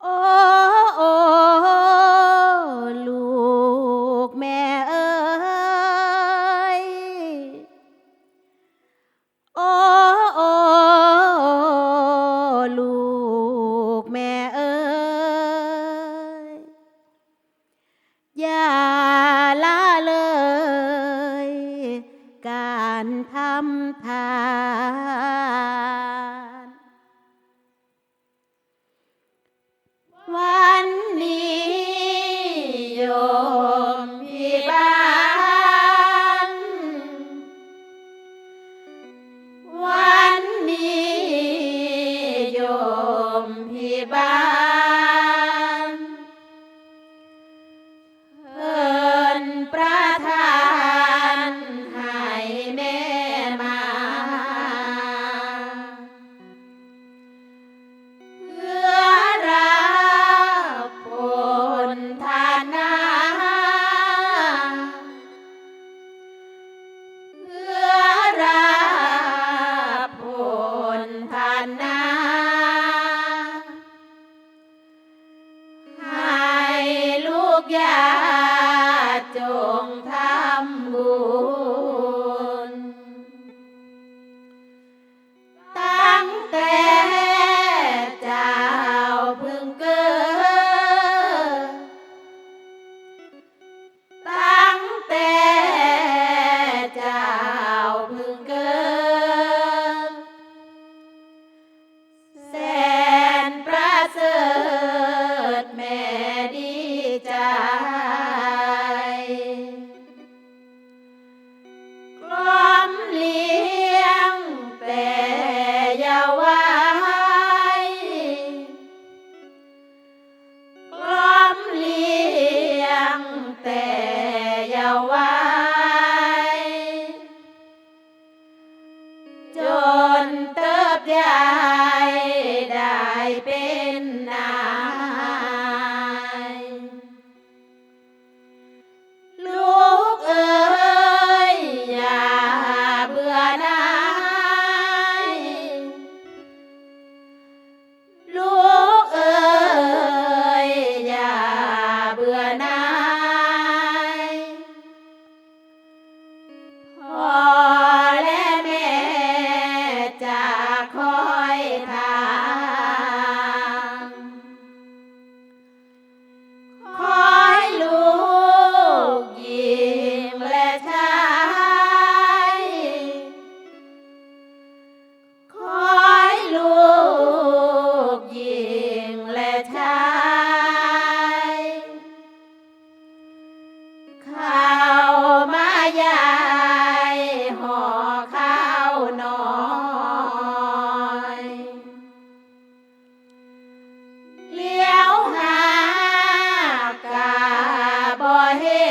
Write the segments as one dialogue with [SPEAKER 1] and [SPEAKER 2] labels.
[SPEAKER 1] Oh. บ่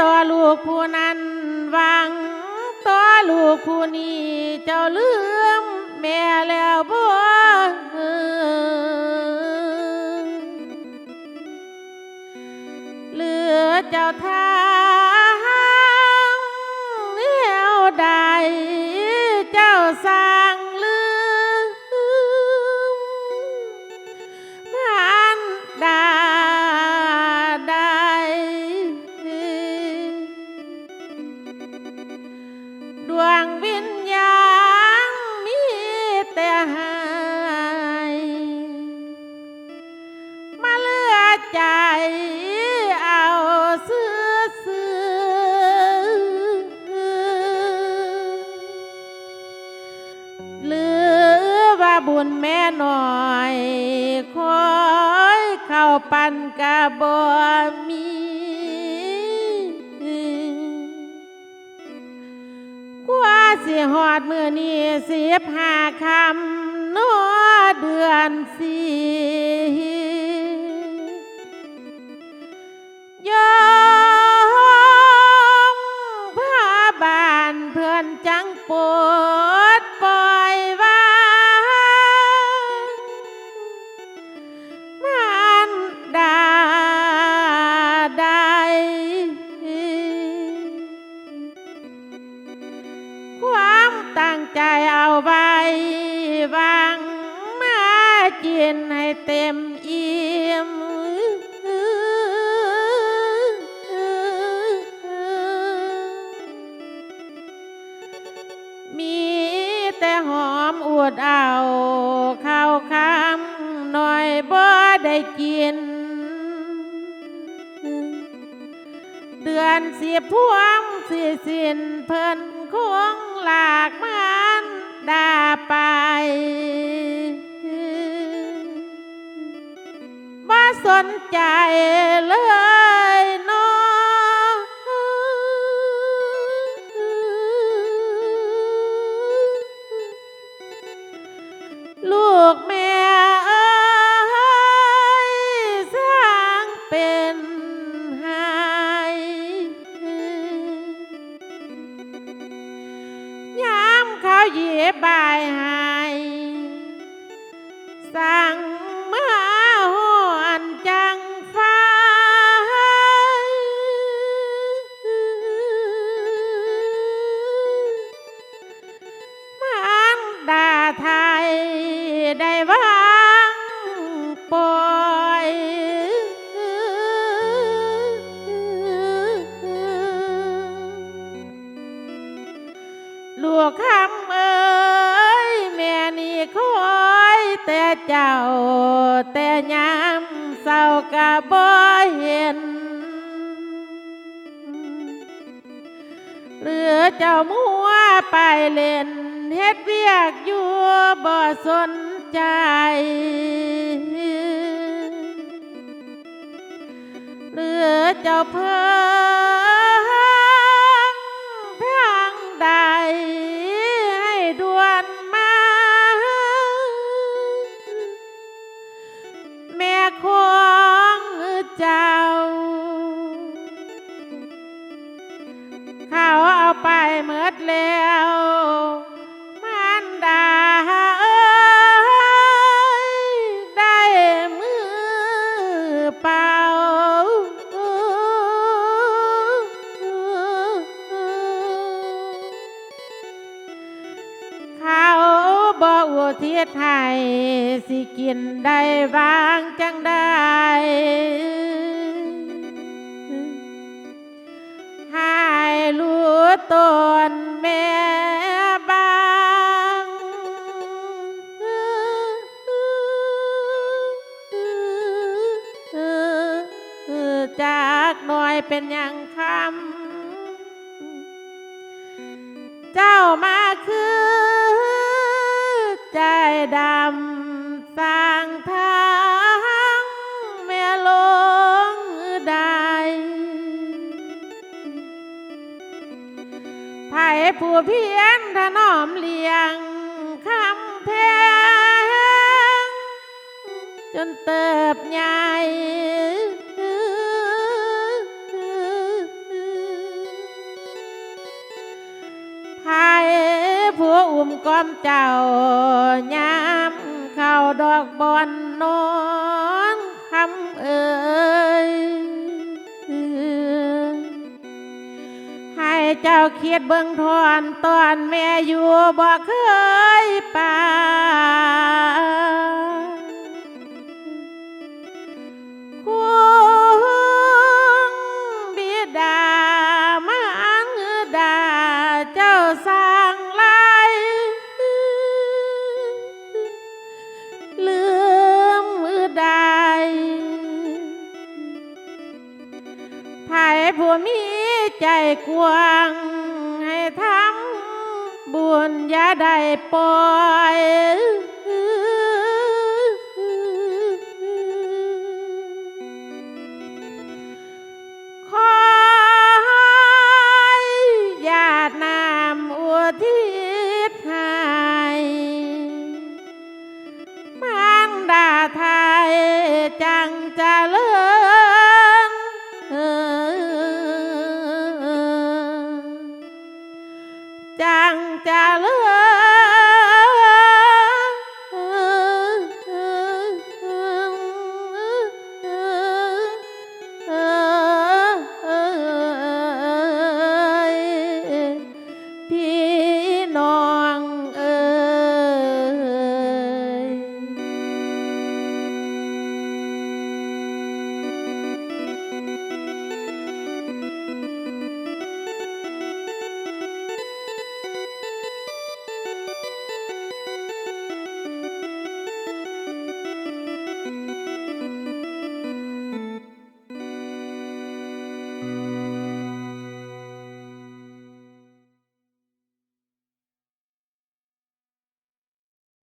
[SPEAKER 1] ต่อลูก
[SPEAKER 2] ผู้นั้นหวังต่อลูกผู้นี้เจ้าลืมแม่แล้วบ่เหลือเจ้าท่า ปันกะบ่มีกว่าสิหอดมือนี้สิบหาคำนัวเดือนสียอมผ้าบานเพื่อนจังปู ข้าวคำหน่อยบ่ได้กิน เดือนเสียพวงสีสินเพิ่นคงหลากมันด่าไปบ่สนใจเลย ไทยได้วางปล่อยลูกคำเอ้ยแม่นี่คอยแต่เจ้าแต่ยามเศร้ากะบ่เห็นเหลือเจ้ามัวไปเล่น เฮ็ดเวียกอยู่บ่สนใจ หรือเจ้าเพิ่งทางใดให้ด่วนมา แม่ของเจ้า เขาเอาไปเมิดแล้ว สิกินได้บางจังได้ให้รู้ตนแม่บางจากหน่อยเป็นอย่างคำ ผ่ผู้เพียนถนอมเลี้ยงคำแพงจนเติบใหญ่ไผ่ผู้อุ้มก้อมเจ้ายามเข้าดอกบอนนอนคำเอ่ย เจ้าเคียดเบิ่งทอนตอนแม่อยู่บ่เคยป่าคุณบิดามารดาเจ้าสร้างไลายลืมมือใดไผ่ผู้มี ใจกว้างให้ทั้งบุญอย่าได้ปล่อย